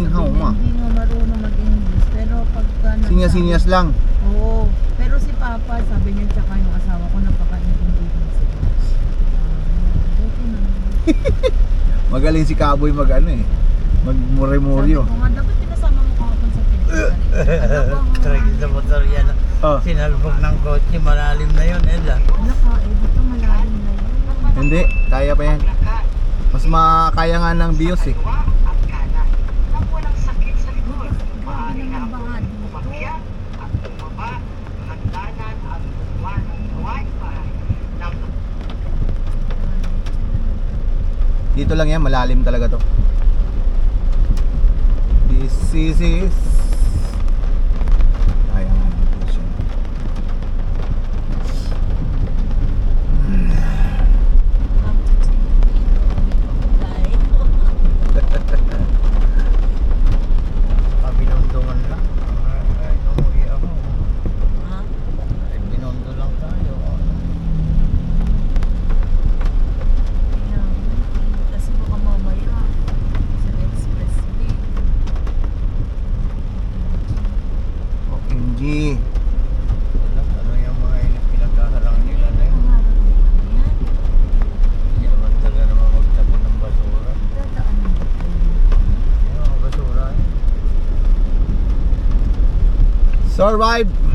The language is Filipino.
Niya, ma. Hindi nga marunong mag-English. Pero pagka nagsabi- Sinyas-sinyas lang. Oo. Pero si Papa, sabi niya, tsaka yung asawa ko, napaka-intindihin sila. Ah, buti na. Magaling si Kaboy mag ano eh. Magmure-muryo. Sabi ko nga, dapat pinasama mo kahapon sa Pilipinas. Ano ba? Tragis na motor yan. Oh, Sinalbog ng kotse, malalim na yun, Ella. Wala ka, eh, dito malalim na yun. hindi. Kaya pa yan. Mas makakaya nga ng bios eh. Grabe naman baha dito. Dito lang yan, malalim talaga to. This is Alam, ano yung mga pinagkaharang nila na yun. Hindi naman talaga naman magtapon ng basura. Yung mga basura. eh. Survive!